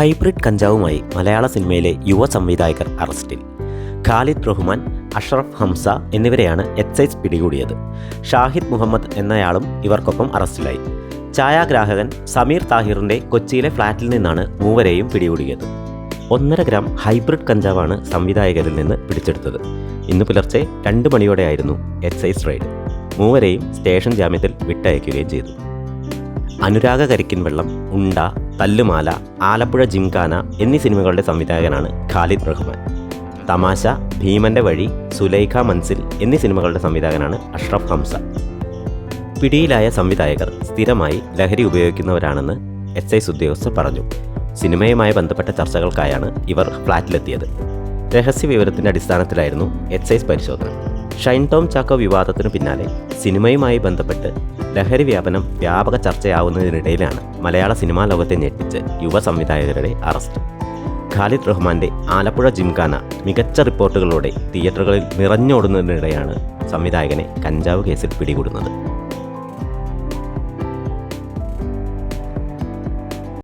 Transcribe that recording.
Hybrid കഞ്ചാവുമായി മലയാള സിനിമയിലെ യുവ സംവിധായകർ അറസ്റ്റിൽ. ഖാലിദ് റഹ്മാൻ അഷ്റഫ് ഹംസ എന്നിവരെയാണ് എക്സൈസ് പിടികൂടിയത്. ഷാഹിദ് മുഹമ്മദ് എന്നയാളും ഇവർക്കൊപ്പം അറസ്റ്റിലായി. ഛായാഗ്രാഹകൻ സമീർ താഹിറിന്റെ കൊച്ചിയിലെ ഫ്ളാറ്റിൽ നിന്നാണ് മൂവരെയും പിടികൂടിയത്. ഒന്നര ഗ്രാം ഹൈബ്രിഡ് കഞ്ചാവാണ് സംവിധായകരിൽ നിന്ന് പിടിച്ചെടുത്തത്. ഇന്ന് പുലർച്ചെ രണ്ട് മണിയോടെയായിരുന്നു എക്സൈസ് റെയ്ഡ്. മൂവരെയും സ്റ്റേഷൻ ജാമ്യത്തിൽ വിട്ടയക്കുകയും ചെയ്തു. അനുരാഗ കരിക്കിൻ വെള്ളം ഉണ്ട തല്ലുമാല ആലപ്പുഴ ജിംഖാന എന്നീ സിനിമകളുടെ സംവിധായകനാണ് ഖാലിദ് റഹ്മാൻ. തമാശ ഭീമന്റെ വഴി സുലൈഖ മൻസിൽ എന്നീ സിനിമകളുടെ സംവിധായകനാണ് അഷ്റഫ് ഹംസ. പിടിയിലായ സംവിധായകർ സ്ഥിരമായി ലഹരി ഉപയോഗിക്കുന്നവരാണെന്ന് എസ് ഐസ് ഉദ്യോഗസ്ഥർ പറഞ്ഞു. സിനിമയുമായി ബന്ധപ്പെട്ട ചർച്ചകൾക്കായാണ് ഇവർ ഫ്ളാറ്റിലെത്തിയത്. രഹസ്യ വിവരത്തിന്റെ അടിസ്ഥാനത്തിലായിരുന്നു എക്സൈസ് പരിശോധന. ഷൈൻ ടോം ചാക്കോ വിവാദത്തിന് പിന്നാലെ സിനിമയുമായി ബന്ധപ്പെട്ട് ലഹരി വ്യാപനം വ്യാപക ചർച്ചയാവുന്നതിനിടയിലാണ് മലയാള സിനിമാ ലോകത്തെ ഞെട്ടിച്ച് യുവ സംവിധായകരുടെ അറസ്റ്റ്. ഖാലിദ് റഹ്മാന്റെ ആലപ്പുഴ ജിംഖാന മികച്ച റിപ്പോർട്ടുകളോടെ തിയേറ്ററുകളിൽ നിറഞ്ഞോടുന്നതിനിടെയാണ് സംവിധായകനെ കഞ്ചാവ് കേസിൽ പിടികൂടുന്നത്.